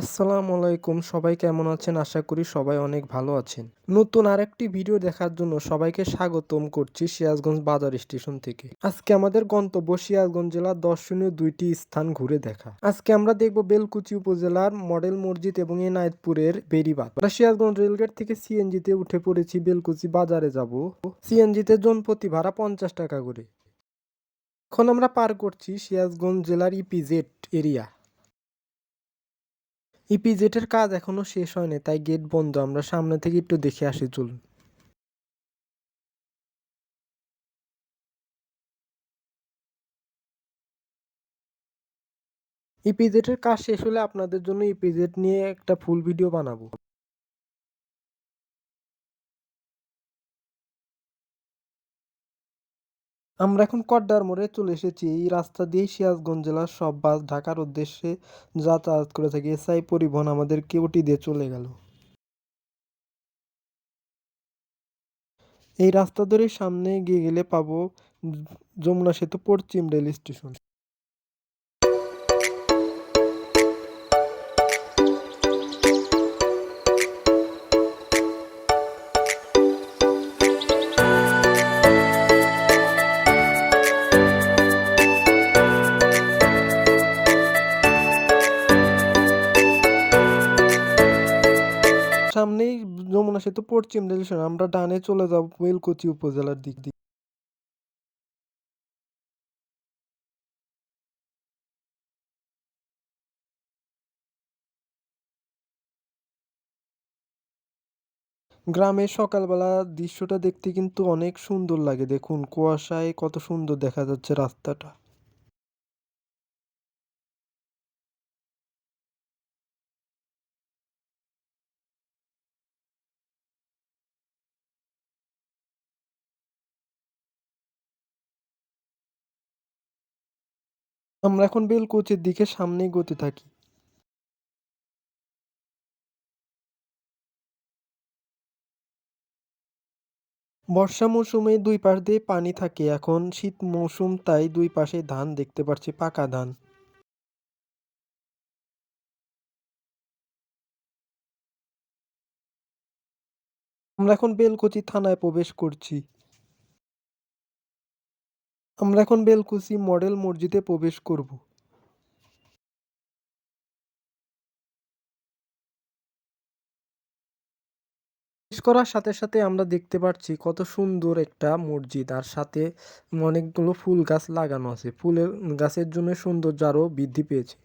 আসসালামু আলাইকুম, সবাই কেমন আছেন? আশা করি সবাই অনেক ভালো আছেন। নতুন আরেকটি ভিডিও দেখার জন্য সবাইকে স্বাগতম করছি সিরাজগঞ্জ বাজার স্টেশন থেকে। আজকে আমাদের গন্তব্য সিরাজগঞ্জ জেলার দর্শনীয় দুইটি স্থান ঘুরে দেখা। আজকে আমরা দেখব বেলকুচি উপজেলার মডেল মসজিদ এবং এনায়েতপুরের বেরিবাদ আমরা সিরাজগঞ্জ রেলগেট থেকে সিএনজিতে উঠে পড়েছি বেলকুচি বাজারে যাব। সিএনজিতে জনপ্রতি ভাড়া পঞ্চাশ টাকা করে। এখন আমরা পার করছি সিরাজগঞ্জ জেলার ইপিজেড এরিয়া। ইপিজেটের কাজ এখনও শেষ হয়নি, তাই গেট বন্ধ। আমরা সামনে থেকে একটু দেখে আসি, চলুন। ইপিজেটের কাজ শেষ হলে আপনাদের জন্য ইপিজেট নিয়ে একটা ফুল ভিডিও বানাবো। আমরা এখন কড্ডার মোড়ে চলে এসেছি। এই রাস্তা দিয়ে সিরাজগঞ্জ জেলার সব বাস ঢাকার উদ্দেশ্যে যাতায়াত করে থাকে। এসআই পরিবহন আমাদের কেউটি দিয়ে চলে গেল। এই রাস্তা ধরে সামনে গিয়ে গেলে পাবো যমুনা সেতু পশ্চিম রেল স্টেশন। সামনেই যমুনা সেতু পশ্চিম রেল আমরা ডানে চলে যাব বেলকুচি উপজেলার দিক দিয়ে। গ্রামের সকালবেলা দৃশ্যটা দেখতে কিন্তু অনেক সুন্দর লাগে। দেখুন, কুয়াশায় কত সুন্দর দেখা যাচ্ছে রাস্তাটা। আমরা এখন বেলকুচির দিকে সামনেই গতি থাকি। বর্ষা মৌসুমে দুই পাশ দিয়ে পানি থাকে, এখন শীত মৌসুম, তাই দুই পাশে ধান দেখতে পাচ্ছি পাকা ধান। আমরা এখন বেলকুচি থানায় প্রবেশ করছি। আমরা এখন বেলকুচি মডেল মসজিদে প্রবেশ করব। প্রবেশ করার সাথে সাথে আমরা দেখতে পাচ্ছি কত সুন্দর একটা মসজিদ, আর সাথে অনেকগুলো ফুল গাছ লাগানো আছে। ফুলের গাছের জন্য সৌন্দর্য আরও বৃদ্ধি পেয়েছে।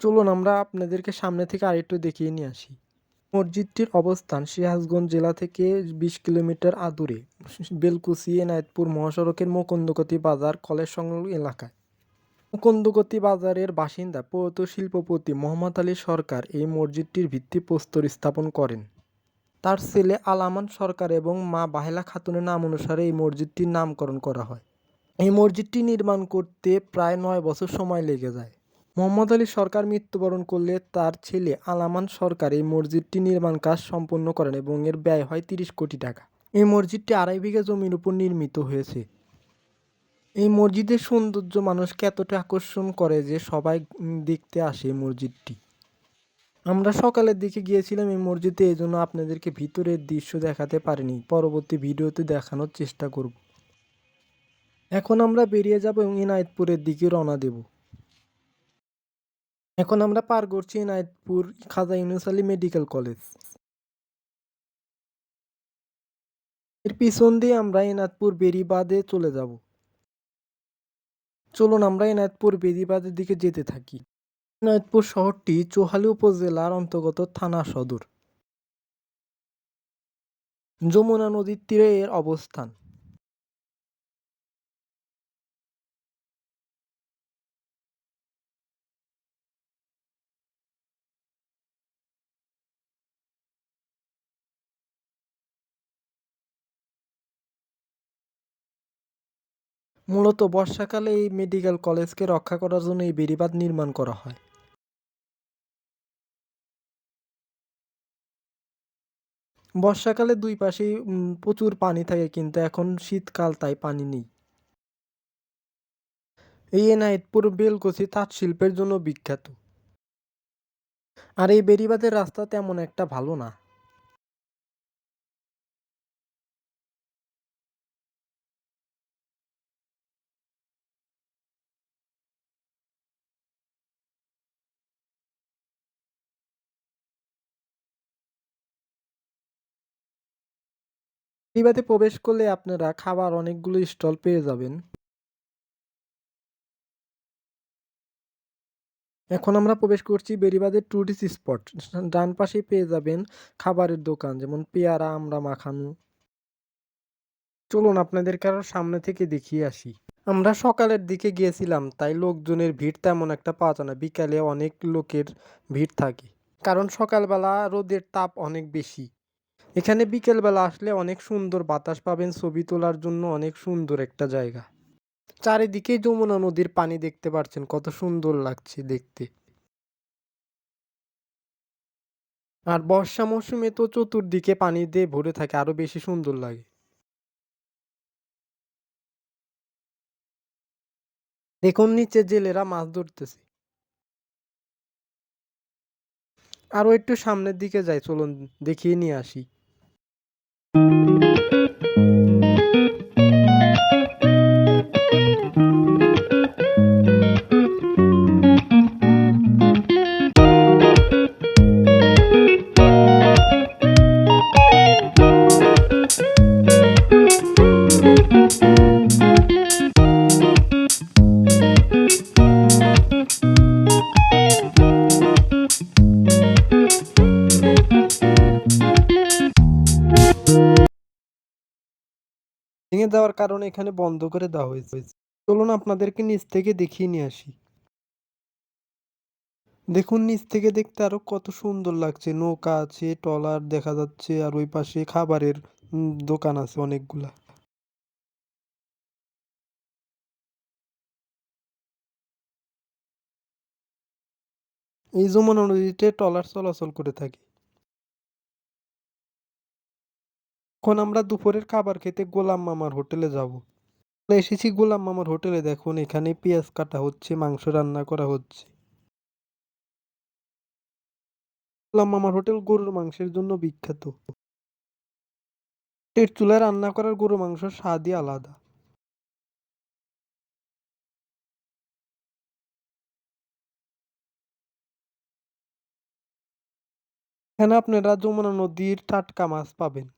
চলুন আমরা আপনাদেরকে সামনে থেকে আরেকটু দেখিয়ে নিয়ে আসি। মসজিদটির অবস্থান সিরাজগঞ্জ জেলা থেকে বিশ কিলোমিটার আদূরে, বেলকুচি এনায়েতপুর মহাসড়কের মুকুন্দগতি বাজার কলেজ সংলগ্ন এলাকায়। মুকুন্দগতি বাজারের বাসিন্দা প্রয়ত শিল্পপতি মোহাম্মদ আলী সরকার এই মসজিদটির ভিত্তিপ্রস্তর স্থাপন করেন। তার ছেলে আলামান সরকার এবং মা বাহেলা খাতুনের নাম অনুসারে এই মসজিদটির নামকরণ করা হয়। এই মসজিদটি নির্মাণ করতে প্রায় নয় বছর সময় লেগে যায়। মোহাম্মদ আলী সরকার মৃত্যুবরণ করলে তার ছেলে আলামান সরকার এই মসজিদটি নির্মাণ কাজ সম্পন্ন করেন এবং এর ব্যয় হয় তিরিশ কোটি টাকা। এই মসজিদটি আড়াই বিঘা জমির উপর নির্মিত হয়েছে। এই মসজিদের সৌন্দর্য মানুষকে এতটা আকর্ষণ করে যে সবাই দেখতে আসে মসজিদটি। আমরা সকালের দিকে গিয়েছিলাম এই মসজিদে, এই জন্য আপনাদেরকে ভিতরের দৃশ্য দেখাতে পারিনি। পরবর্তী ভিডিওতে দেখানোর চেষ্টা করব। এখন আমরা বেরিয়ে যাব এবং ইনায়তপুরের দিকে রওনা দেব। এখন আমরা পার করছি ইনায়তপুর খাজা ইউনুস আলী মেডিকেল কলেজ। এর পিছন দিয়ে আমরা এনায়তপুর বেরিবাদে চলে যাব। চলুন আমরা এনায়তপুর বেরিবাদের দিকে যেতে থাকি। এনায়তপুর শহরটি চোহালি উপজেলার অন্তর্গত থানা সদর। যমুনা নদীর তীরে এর অবস্থান। মূলত বর্ষাকালে এই মেডিকেল কলেজকে রক্ষা করার জন্য এই বেড়িবাঁধ নির্মাণ করা হয়। বর্ষাকালে দুই পাশেই প্রচুর পানি থাকে কিন্তু এখন শীতকাল তাই পানি নেই। এই এনায়েতপুর বেলকুচি তাঁত শিল্পের জন্য বিখ্যাত। আর এই বেড়িবাঁধের রাস্তা তেমন একটা ভালো না। বেড়িবাঁধে প্রবেশ করলে আপনারা খাবার অনেকগুলো স্টল পেয়ে যাবেন। এখন আমরা প্রবেশ করছি বেড়িবাঁধের টুরিস্ট স্পট ডান পাশেই পেয়ে যাবেন খাবারের দোকান, যেমন পেয়ারা, আমরা মাখানো। চলুন আপনাদেরকে আরও সামনে থেকে দেখিয়ে আসি। আমরা সকালের দিকে গিয়েছিলাম, তাই লোকজনের ভিড় তেমন একটা পাওয়া যায় না। বিকালে অনেক লোকের ভিড় থাকে। কারণ সকালবেলা রোদের তাপ অনেক বেশি। এখানে বিকেলবেলা আসলে অনেক সুন্দর বাতাস পাবেন, ছবি তোলার জন্য অনেক সুন্দর একটা জায়গা। চারিদিকে যমুনা নদীর পানি দেখতে পাচ্ছেন, কত সুন্দর লাগছে দেখতে। আর বর্ষা মৌসুমে তো চতুর্দিকে পানি দিয়ে ভরে থাকে, আরও বেশি সুন্দর লাগে। দেখুন, নিচে জেলেরা মাছ ধরতেছে। আরও একটু সামনের দিকে যাই, চলুন দেখিয়ে নিয়ে আসি। ভেঙে দেওয়ার কারণে এখানে বন্ধ করে দেওয়া হয়েছে। চলুন আপনাদেরকে নিচ থেকে দেখিয়ে নিয়ে আসি। দেখুন, নিচ থেকে দেখতে আরও কত সুন্দর লাগছে। নৌকা আছে, ট্রলার দেখা যাচ্ছে, আর ওই পাশে খাবারের দোকান আছে অনেকগুলা। এই যমুনা নদীতে ট্রলার চলাচল করে থাকে। এখন আমরা দুপুরের খাবার খেতে গোলাম মামার হোটেলে যাব। এসেছি গোলাম মামার হোটেলে, দেখুন এখানে পেঁয়াজ কাটা হচ্ছে, মাংস রান্না করা হচ্ছে। গোলাম মামার হোটেল গরুর মাংসের জন্য বিখ্যাত। টের রান্না করার গরু মাংস স্বাদই আলাদা। এখানে আপনারা যমুনা নদীর টাটকা মাছ পাবেন।